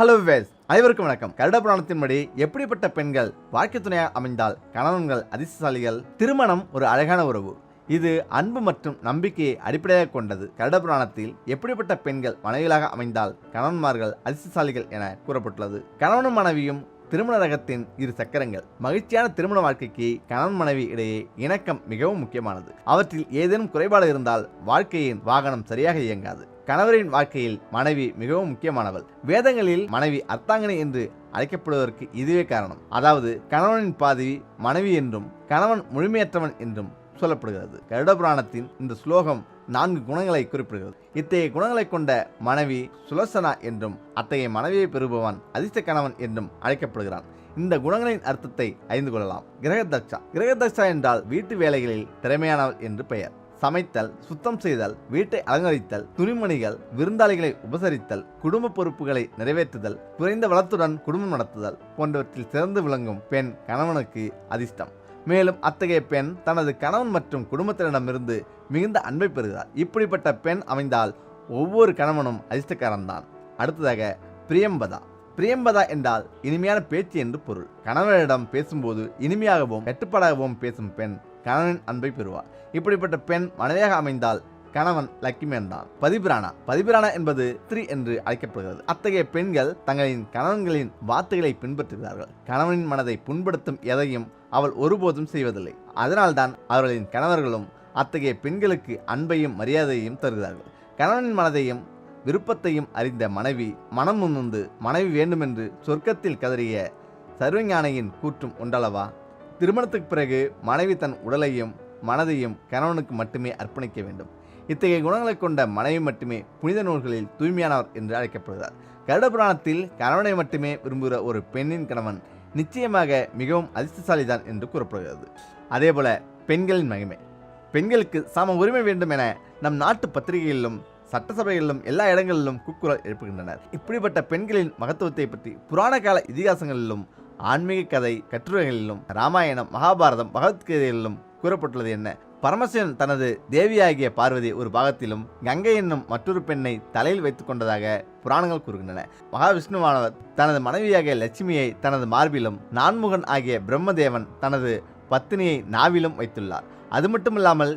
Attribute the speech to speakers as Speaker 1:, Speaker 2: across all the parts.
Speaker 1: Hello ways அனைவருக்கும் வணக்கம். கருட புராணத்தின்படி எப்படிப்பட்ட பெண்கள் வாழ்க்கை துணையாக அமைந்தால் கணவன்கள் அதிர்ஷ்டசாலிகள்? திருமணம் ஒரு அழகான உறவு. இது அன்பு மற்றும் நம்பிக்கையை அடிப்படையாக கொண்டது. கருட புராணத்தில் எப்படிப்பட்ட பெண்கள் மனைவிகளாக அமைந்தால் கணவன்மார்கள் அதிர்ஷ்டசாலிகள் என கூறப்பட்டுள்ளது. கணவனும் மனைவியும் திருமண ரகத்தின் இரு சக்கரங்கள். மகிழ்ச்சியான திருமண வாழ்க்கைக்கு கணவன் மனைவி இடையே இணக்கம் மிகவும் முக்கியமானது. அவற்றில் ஏதேனும் குறைபாடு இருந்தால் வாழ்க்கையின் வாகனம் சரியாக இயங்காது. கணவரின் வாழ்க்கையில் மனைவி மிகவும் முக்கியமானவள். வேதங்களில் மனைவி அர்த்தாங்கனை என்று அழைக்கப்படுவதற்கு இதுவே காரணம். அதாவது கணவனின் பாதி மனைவி என்றும் கணவன் முழுமையற்றவன் என்றும் சொல்லப்படுகிறது. கருட புராணத்தின் இந்த ஸ்லோகம் நான்கு குணங்களை குறிப்பிடுகிறது. இத்தகைய குணங்களை கொண்ட மனைவி சுலசனா என்றும் அத்தகைய மனைவியை பெறுபவன் அதிர்ஷ்ட கணவன் என்றும் அழைக்கப்படுகிறான். இந்த குணங்களின் அர்த்தத்தை அறிந்து கொள்ளலாம். கிரகதக்ஷா கிரகதக்ஷா என்றால் வீட்டு வேலைகளில் திறமையானவள் என்று பெயர். சமைத்தல் சுத்தம் செய்தல் வீட்டை அலங்கரித்தல் துணிமணிகள் விருந்தாளிகளை உபசரித்தல் குடும்ப பொறுப்புகளை நிறைவேற்றுதல் குறைந்த வளத்துடன் குடும்பம் நடத்துதல் போன்றவற்றில் சிறந்து விளங்கும் பெண் கணவனுக்கு அதிர்ஷ்டம். மேலும் அத்தகைய பெண் தனது கணவன் மற்றும் குடும்பத்தினரிடமிருந்து மிகுந்த அன்பை பெறுகிறார் இப்படிப்பட்ட பெண் அமைந்தால் ஒவ்வொரு கணவனும் அதிர்ஷ்டக்காரன்தான். அடுத்ததாக பிரியம்பதா. பிரியம்பதா என்றால் இனிமையான பேச்சு என்று பொருள். கணவனிடம் பேசும்போது இனிமையாகவும் கட்டுப்பாடாகவும் பேசும் பெண் கணவனின் அன்பை பெறுவார் இப்படிப்பட்ட பெண் மனைவியாக அமைந்தால் கணவன் லக்கிமேன் தான் பதிபிரானா. பதிபிரானா என்பது ஸ்திரீ என்று அழைக்கப்படுகிறது. அத்தகைய பெண்கள் தங்களின் கணவன்களின் வார்த்தைகளை பின்பற்றுகிறார்கள். கணவனின் மனதை புண்படுத்தும் எதையும் அவள் ஒருபோதும் செய்வதில்லை. அதனால்தான் அவர்களின் கணவர்களும் அத்தகைய பெண்களுக்கு அன்பையும் மரியாதையையும் தருகிறார்கள். கணவனின் மனதையும் விருப்பத்தையும் அறிந்த மனைவி மனம் முன்னுந்து மனைவி வேண்டுமென்று சொர்க்கத்தில் கதறிய சர்வஞானையின் கூற்றும் உண்டளவா திருமணத்துக்கு பிறகு மனைவி தன் உடலையும் மனதையும் கணவனுக்கு மட்டுமே அர்ப்பணிக்க வேண்டும். இத்தகைய குணங்களை கொண்ட மனைவி மட்டுமே புனித நூல்களில் தூய்மையானவர் என்று அழைக்கப்படுகிறார். கருட புராணத்தில் கணவனை மட்டுமே விரும்புகிற ஒரு பெண்ணின் கணவன் நிச்சயமாக மிகவும் அதிர்ஷ்டசாலிதான் என்று கூறப்படுகிறது. அதேபோல பெண்களின் மகிமை. பெண்களுக்கு சம உரிமை வேண்டும் என நம் நாட்டு பத்திரிகைகளிலும் சட்டசபைகளிலும் எல்லா இடங்களிலும் கூக்குரல் எழுப்புகின்றனர். இப்படிப்பட்ட பெண்களின் மகத்துவத்தை பற்றி புராண கால இதிகாசங்களிலும் ஆன்மீக கதை கட்டுரைகளிலும் ராமாயணம் மகாபாரதம் பகவத்கீதைகளிலும் கூறப்பட்டுள்ளது என்ன? பரமசிவன் தனது தேவியாகிய பார்வதி ஒரு பாகத்திலும் கங்கை என்னும் மற்றொரு பெண்ணை தலையில் வைத்துக் கொண்டதாக புராணங்கள் கூறுகின்றன. மகாவிஷ்ணுவானவர் தனது மனைவியாகிய லட்சுமியை தனது மார்பிலும் நான்முகன் ஆகிய பிரம்மதேவன் தனது பத்தினியை நாவிலும் வைத்துள்ளார். அது மட்டுமில்லாமல்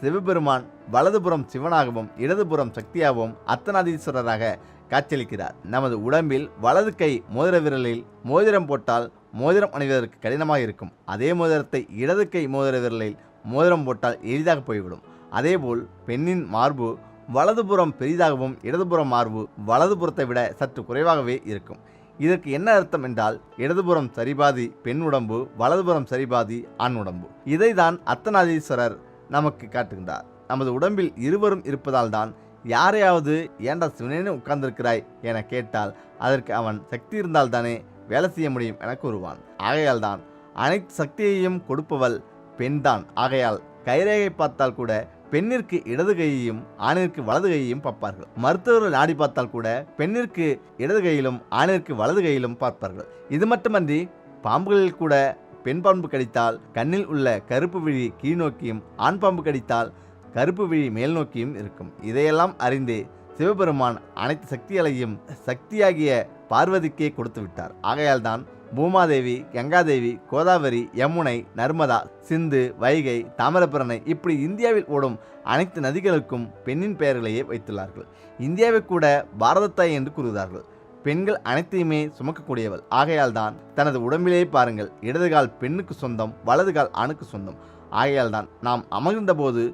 Speaker 1: சிவபெருமான் வலதுபுறம் சிவனாகவும் இடதுபுறம் சக்தியாகவும் அத்தனாதீஸ்வரராக காட்சியளிக்கிறார். நமது உடம்பில் வலது கை மோதிர விரலில் மோதிரம் போட்டால் மோதிரம் அணிவதற்கு கடினமாக இருக்கும் அதே மோதிரத்தை இடது கை மோதிர விரலில் மோதிரம் போட்டால் எளிதாக போய்விடும். அதேபோல் பெண்ணின் மார்பு வலதுபுறம் பெரிதாகவும் இடதுபுறம் மார்பு வலதுபுறத்தை விட சற்று குறைவாகவே இருக்கும். இதற்கு என்ன அர்த்தம் என்றால் இடதுபுறம் சரிபாதி பெண் உடம்பு வலதுபுறம் சரிபாதி ஆண் உடம்பு. இதைதான் அர்த்தநாதீஸ்வரர் நமக்கு காட்டுகின்றார். நமது உடம்பில் இருவரும் இருப்பதால் தான் யாரையாவது ஏண்டா சிவனேன்னு உட்கார்ந்திருக்கிறாய் என கேட்டால் அதற்கு அவன் சக்தி இருந்தால் தானே வேலை செய்ய முடியும் என கூறுவான். ஆகையால் தான் அனைத்து சக்தியையும் கொடுப்பவள் பெண்தான். ஆகையால் கைரேகை பார்த்தால் கூட பெண்ணிற்கு இடது கையையும் ஆணிற்கு வலது கையையும் பார்ப்பார்கள். மருத்துவர்கள் நாடி பார்த்தால் கூட பெண்ணிற்கு இடது கையிலும் ஆணிற்கு வலது கையிலும் பார்ப்பார்கள். இது மட்டுமன்றி பாம்புகளில் கூட பெண் பாம்பு கடித்தால் கண்ணில் உள்ள கருப்பு விழி கீழ்நோக்கியும் ஆண் பாம்பு கடித்தால் கருப்பு விழி மேல் நோக்கியும் இருக்கும். இதையெல்லாம் அறிந்து சிவபெருமான் அனைத்து சக்திகளையும் சக்தியாகிய பார்வதிக்கே கொடுத்து விட்டார். ஆகையால் தான் பூமாதேவி கங்காதேவி கோதாவரி யமுனை நர்மதா சிந்து வைகை தாமிரபரணை இப்படி இந்தியாவில் ஓடும் அனைத்து நதிகளுக்கும் பெண்ணின் பெயர்களையே வைத்துள்ளார்கள். இந்தியாவை கூட பாரதத்தாய் என்று கூறுகிறார்கள். பெண்கள் அனைத்தையுமே சுமக்கக்கூடியவள். ஆகையால் தான் தனது உடம்பிலேயே பாருங்கள் இடது கால் பெண்ணுக்கு சொந்தம் வலது கால் ஆணுக்கு சொந்தம். ஆகையால் தான் நாம் அமர்ந்த போது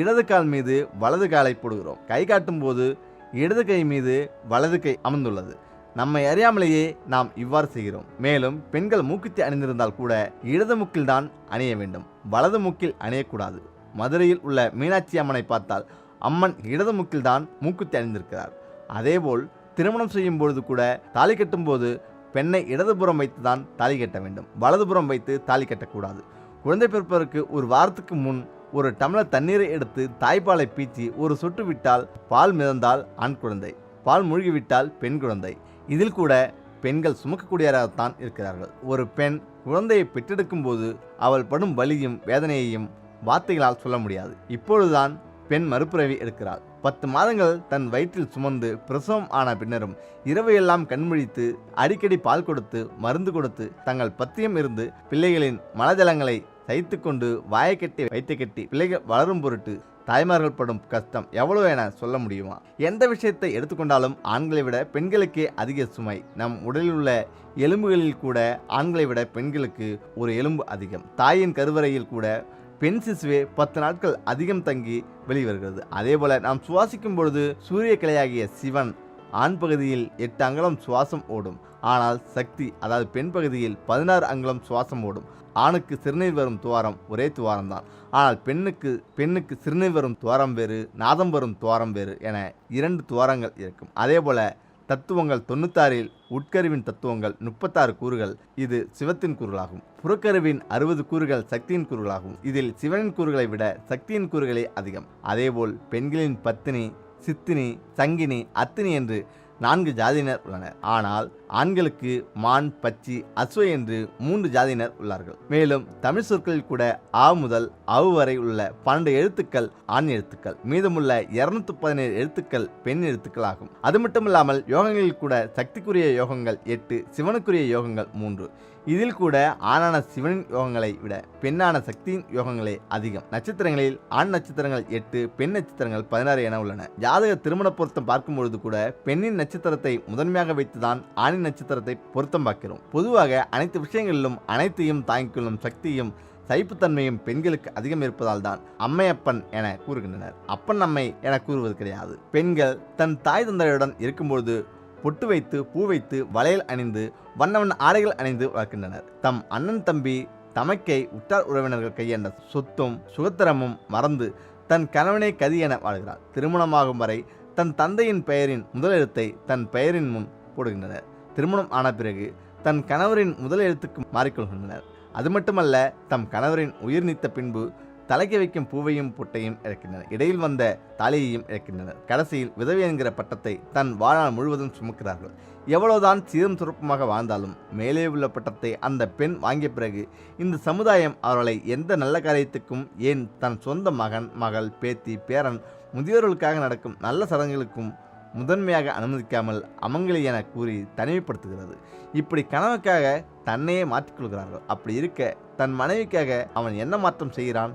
Speaker 1: இடது கால் மீது வலது காலை போடுகிறோம். கை காட்டும் போது இடது கை மீது வலது கை அமர்ந்துள்ளது. நம்மை அறியாமலேயே நாம் இவ்வாறு செய்கிறோம். மேலும் பெண்கள் மூக்குத்தி அணிந்திருந்தால் கூட இடது மூக்கில் தான் அணிய வேண்டும். வலது முக்கில் அணியக்கூடாது. மதுரையில் உள்ள மீனாட்சி அம்மனை பார்த்தால் அம்மன் இடது மூக்கில் தான் மூக்குத்தி அணிந்திருக்கிறார். அதேபோல் திருமணம் செய்யும் பொழுது கூட தாலி கட்டும் போது பெண்ணை இடதுபுறம் வைத்து தான் தாலி கட்ட வேண்டும். வலதுபுறம் வைத்து தாலி கட்டக்கூடாது. குழந்தை பிறப்பதற்கு ஒரு வாரத்துக்கு முன் ஒரு டம்ளர் தண்ணீரை எடுத்து தாய்ப்பாலை பீச்சி ஒரு சொட்டு விட்டால் பால் மிதந்தால் ஆண் குழந்தை. பால் மூழ்கிவிட்டால் பெண் குழந்தை. இதில் கூட பெண்கள் சுமக்கக்கூடியவராகத்தான் இருக்கிறார்கள். ஒரு பெண் குழந்தையை பெற்றெடுக்கும் போது அவள் படும் வலியும் வேதனையையும் வார்த்தைகளால் சொல்ல முடியாது. இப்பொழுதுதான் பெண் மறுபிறவி எடுக்கிறாள். பத்து மாதங்கள் தன் வயிற்றில் சுமந்து பிரசவம் ஆன பின்னரும் இரவு எல்லாம் கண்முழித்து அடிக்கடி பால் கொடுத்து மருந்து கொடுத்து தங்கள் பத்தியம் இருந்து பிள்ளைகளின் மலஜலங்களை சைத்து கொண்டு வாயை கட்டி வைத்து கட்டி பிள்ளைகள் வளரும் பொருட்டு தாய்மார்கள் படும் கஷ்டம் எவ்வளவு என சொல்ல முடியுமா? எந்த விஷயத்தை எடுத்துக்கொண்டாலும் ஆண்களை விட பெண்களுக்கே அதிக சுமை. நம் உடலில் உள்ள எலும்புகளில் கூட ஆண்களை விட பெண்களுக்கு ஒரு எலும்பு அதிகம். தாயின் கருவறையில் கூட பெண் சிசுவே பத்து நாட்கள் அதிகம் தங்கி வெளிவருகிறது. அதே போல நாம் சுவாசிக்கும் பொழுது சூரிய கிளையாகிய சிவன் ஆண் பகுதியில் எட்டு அங்குலம் சுவாசம் ஓடும். ஆனால் சக்தி அதாவது பெண் பகுதியில் பதினாறு அங்குலம் சுவாசம் ஓடும். ஆணுக்கு சிறுநீர் வரும் துவாரம் ஒரே துவாரம் தான் ஆனால் பெண்ணுக்கு பெண்ணுக்கு சிறுநீர் வரும் துவாரம் வேறு நாதம் வரும் துவாரம் வேறு என இரண்டு துவாரங்கள் இருக்கும். அதே போல தத்துவங்கள் தொண்ணூத்தாறில் உட்கருவின் தத்துவங்கள் முப்பத்தாறு கூறுகள் இது சிவத்தின் கூறுகளாகும் புறக்கருவின் அறுபது கூறுகள் சக்தியின் கூறுகளாகும் இதில் சிவனின் கூறுகளை விட சக்தியின் கூறுகளே அதிகம். அதேபோல் பெண்களின் பத்தினி சித்தினி சங்கினி அத்தினி என்று நான்கு ஜாதியினர் உள்ளனர். ஆனால் ஆண்களுக்கு மான் பச்சி அஸ்வ என்று மூன்று ஜாதியினர் உள்ளார்கள். மேலும் தமிழ் சொற்களில் கூட ஆ முதல் அவு வரை உள்ள பன்னெண்டு எழுத்துக்கள் ஆண் எழுத்துக்கள் மீதமுள்ள இருநூத்தி பதினேழு எழுத்துக்கள் பெண் எழுத்துக்கள் ஆகும் அது மட்டுமில்லாமல் யோகங்களில் கூட சக்திக்குரிய யோகங்கள் எட்டு சிவனுக்குரிய யோகங்கள் மூன்று. இதில் கூட ஆணான சிவனின் யோகங்களை விட பெண்ணான சக்தியின் யோகங்களே அதிகம். நட்சத்திரங்களில் ஆண் நட்சத்திரங்கள் எட்டு பெண் நட்சத்திரங்கள் பதினாறு என உள்ளன. ஜாதக திருமண பொருத்தம் பார்க்கும் பொழுது கூட பெண்ணின் நட்சத்திரத்தை முதன்மையாக வைத்துதான் ஆணின் நட்சத்திரத்தை பொருத்தம் பார்க்கிறோம். பொதுவாக அனைத்து விஷயங்களிலும் அனைத்தையும் தாங்கிக் கொள்ளும் சக்தியும் சைப்புத்தன்மையும் பெண்களுக்கு அதிகம் இருப்பதால் தான் அம்மையப்பன் என கூறுகின்றனர். அப்பன் அம்மை என கூறுவது கிடையாது. பெண்கள் தன் தாய் தந்தையுடன் இருக்கும்பொழுது பொட்டு வைத்து பூ வைத்து வளையல் அணிந்து வண்ண வண்ண ஆடைகள் அணிந்து வளர்க்கின்றனர். தம் அண்ணன் தம்பி தமக்கை உற்றார் உறவினர்கள் கையாண்ட சொத்தும் சுகத்திரமும் மறந்து தன் கணவனை கதி என வாழ்கிறார். திருமணமாகும் வரை தன் தந்தையின் பெயரின் முதலெழுத்தை தன் பெயரின் முன் போடுகின்றனர். திருமணம் ஆன பிறகு தன் கணவரின் முதல் எழுத்துக்கு மாறிக்கொள்கின்றனர். அது மட்டுமல்ல தம் கணவரின் உயிர் நீத்த பின்பு தலைக்கு வைக்கும் பூவையும் புட்டையும் இழக்கின்றனர். இடையில் வந்த தாலியையும் இழக்கின்றனர். கடைசியில் விதவை என்கிற பட்டத்தை தன் வாழ்நாள் முழுவதும் சுமக்கிறார்கள். எவ்வளவுதான் சீரும் சுருப்பமாக வாழ்ந்தாலும் மேலே உள்ள பட்டத்தை அந்த பெண் வாங்கிய பிறகு இந்த சமுதாயம் அவர்களை எந்த நல்ல காரியத்துக்கும் ஏன் தன் சொந்த மகன் மகள் பேத்தி பேரன் முதியோர்களுக்காக நடக்கும் நல்ல சடங்குகளுக்கும் முதன்மையாக அனுமதிக்காமல் அமங்கலி என கூறி தனிமைப்படுத்துகிறது. இப்படி கணவனுக்காக தன்னையே மாற்றிக்கொள்கிறார்கள். அப்படி இருக்க தன் மனைவிக்காக அவன் என்ன மாற்றம் செய்கிறான்?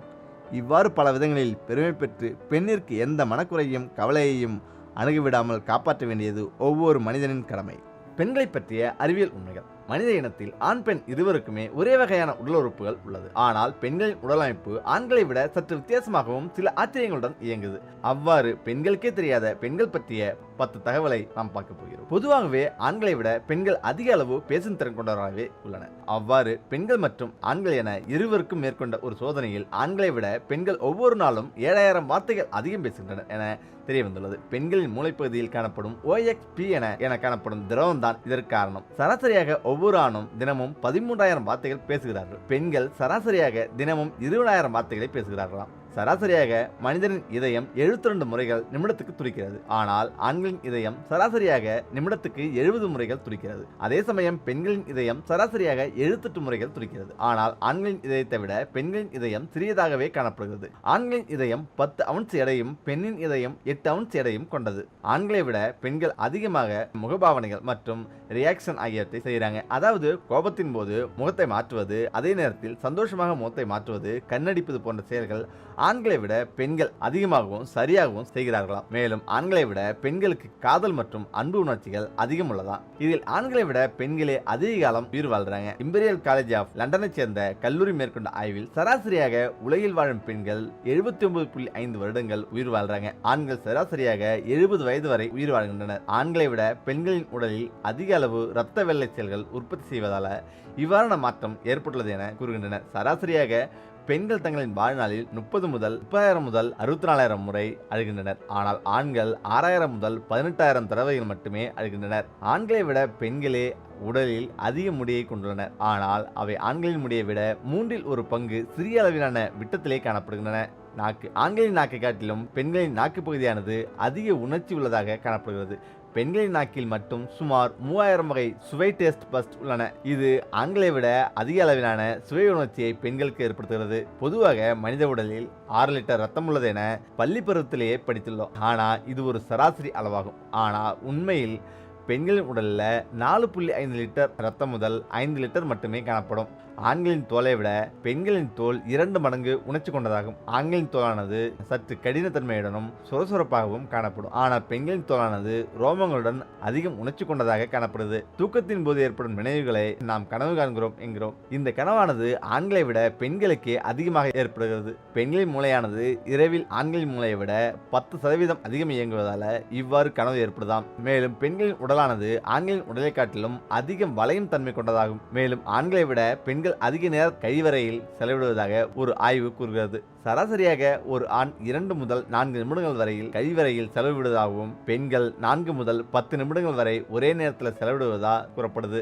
Speaker 1: இவ்வாறு பல விதங்களில் பெருமை பெற்று பெண்ணிற்கு எந்த மனக்குறையும் கவலையையும் அணுகிவிடாமல் காப்பாற்ற வேண்டியது ஒவ்வொரு மனிதனின் கடமை. பெண்களை பற்றிய அறிவியல் உண்மைகள். மனித இனத்தில் ஆண் பெண் இருவருக்குமே ஒரே வகையான உடல் உறுப்புகள் உள்ளது. ஆனால் பெண்களின் உடலமைப்பு ஆண்களை விட சற்று வித்தியாசமாகவும் சில ஆச்சரியங்களுடன் இயங்குது. அவ்வாறு பெண்களுக்கே தெரியாத பெண்கள் பற்றிய பத்து தகவலை நாம் பார்க்க போகிறோம். பொதுவாகவே ஆண்களை விட பெண்கள் அதிக அளவு பேசும் திறன் கொண்டவராகவே உள்ளனர் அவ்வாறு பெண்கள் மற்றும் ஆண்கள் என இருவருக்கும் மேற்கொண்ட ஒரு சோதனையில் ஆண்களை விட பெண்கள் ஒவ்வொரு நாளும் ஏழாயிரம் வார்த்தைகள் அதிகம் பேசுகின்றனர் என தெரிய வந்துள்ளது பெண்களின் மூளைப்பகுதியில் காணப்படும் ஓஎக்ஸ்பி என என காணப்படும் திரவம் தான் இதற்கு காரணம். சராசரியாக ஒவ்வொரு ஆணும் தினமும் பதிமூன்றாயிரம் வார்த்தைகள் பேசுகிறார்கள். பெண்கள் சராசரியாக தினமும் இருபதாயிரம் வார்த்தைகளை பேசுகிறார்களாம். சராசரியாக மனிதனின் இதயம் 72 முறைகள் நிமிடத்துக்கு துடிக்கிறது. ஆனால் ஆண்களின் இதயம் சராசரியாக நிமிடத்துக்கு எழுபது முறைகள் துடிக்கிறது. அதே சமயம் பெண்களின் இதயம் சராசரியாக 78 முறைகள் துடிக்கிறது. ஆனால் ஆண்களின் இதயத்தை விட பெண்களின் இதயம் சிறியதாகவே காணப்படுகிறது. ஆண்களின் இதயம் பத்து அவுன்ஸ் எடையும் பெண்ணின் இதயம் எட்டு அவுன்ஸ் எடையும் கொண்டது. ஆண்களை விட பெண்கள் அதிகமாக முகபாவனைகள் மற்றும் ரியாக்ஷன் ஆகியவற்றை செய்கிறாங்க. அதாவது கோபத்தின் போது முகத்தை மாற்றுவது அதே நேரத்தில் சந்தோஷமாக முகத்தை மாற்றுவது கண்ணடிப்பது போன்ற செயல்கள் ஆண்களை விட பெண்கள் அதிகமாகவும் சரியாகவும் செய்கிறார்களாம். மேலும் ஆண்களை விட பெண்களுக்கு காதல் மற்றும் அன்பு உணர்ச்சிகள் அதிகம் உள்ளதாம் இதில் ஆண்களை விட பெண்களே அதிக காலம் உயிர் வாழ்றாங்க. இம்பீரியல் காலேஜ் ஆஃப் லண்டனை சேர்ந்த கல்லூரி மேற்கொண்ட ஆய்வில் சராசரியாக உலகில் வாழும் பெண்கள் எழுபத்தி ஒன்பது புள்ளி ஐந்து வருடங்கள் உயிர் வாழ்றாங்க. ஆண்கள் சராசரியாக எழுபது வயது வரை உயிர் வாழ்கின்றனர். ஆண்களை விட பெண்களின் உடலில் அதிக அளவு இரத்த வெள்ளை செல்கள் உற்பத்தி செய்வதால இவ்வாறான மாற்றம் ஏற்பட்டுள்ளது என கூறுகின்றனர். சராசரியாக பெண்கள் தங்களின் வாழ்நாளில் முப்பது முதல் முப்பதாயிரம் முதல் அறுபத்தி நாலாயிரம் முறை அழுகின்றனர். ஆனால் ஆண்கள் ஆறாயிரம் முதல் பதினெட்டாயிரம் தடவைகள் மட்டுமே அழுகின்றனர். ஆண்களை விட பெண்களே உடலில் அதிக முடியை கொண்டுள்ளனர். ஆனால் அவை ஆண்களின் முடியை விட மூன்றில் ஒரு பங்கு சிறிய அளவிலான விட்டத்திலே காணப்படுகின்றன. நாக்கு ஆண்களின் நாக்கை காட்டிலும் பெண்களின் நாக்கு பகுதியானது அதிக உணர்ச்சி உள்ளதாக காணப்படுகிறது. பெண்களின் நாக்கில் மட்டும் சுமார் மூவாயிரம் வகை சுவை டேஸ்ட் பஸ்ட் உள்ளன. இது ஆண்களை விட அதிக அளவிலான சுவை உணர்ச்சியை பெண்களுக்கு ஏற்படுத்துகிறது. பொதுவாக மனித உடலில் ஆறு லிட்டர் ரத்தம் உள்ளது என பள்ளி பருவத்திலேயே படித்துள்ளோம். ஆனால் இது ஒரு சராசரி அளவாகும். ஆனால் உண்மையில் பெண்களின் உடலில் நாலு புள்ளி ஐந்து லிட்டர் ரத்தம் முதல் ஐந்து லிட்டர் மட்டுமே காணப்படும். ஆண்களின் தோலை விட பெண்களின் தோல் இரண்டு மடங்கு உணர்ச்சி கொண்டதாகும். ஆண்களின் தோலானது சற்று கடினத்தன்மையுடனும் சுரசுரப்பாகவும் காணப்படும். ஆனால் பெண்களின் தோலானது ரோமங்களுடன் அதிகம் உணர்ச்சி கொண்டதாக காணப்படுது. தூக்கத்தின் போது ஏற்படும் நினைவுகளை நாம் கனவு காண்கிறோம் என்கிறோம். இந்த கனவானது ஆண்களை விட பெண்களுக்கே அதிகமாக ஏற்படுகிறது. பெண்களின் மூளையானது இரவில் ஆண்களின் மூளையை விட பத்து சதவீதம் அதிகம் இயங்குவதால இவ்வாறு கனவு ஏற்படுதாம். மேலும் பெண்களின் உடலானது ஆண்களின் உடலை காட்டிலும் அதிகம் வளையும் தன்மை கொண்டதாகும். மேலும் ஆண்களை விட பெண்கள் அதிக நேரம் கழிவறையில் செலவிடுவதாக ஒரு ஆய்வு கூறுகிறது. சராசரியாக ஒரு ஆண் இரண்டு முதல் நான்கு நிமிடங்கள் வரையில் கழிவறையில் செலவிடுவதாகவும் பெண்கள் நான்கு முதல் பத்து நிமிடங்கள் வரை ஒரே நேரத்தில் செலவிடுவதா கூறப்படுது.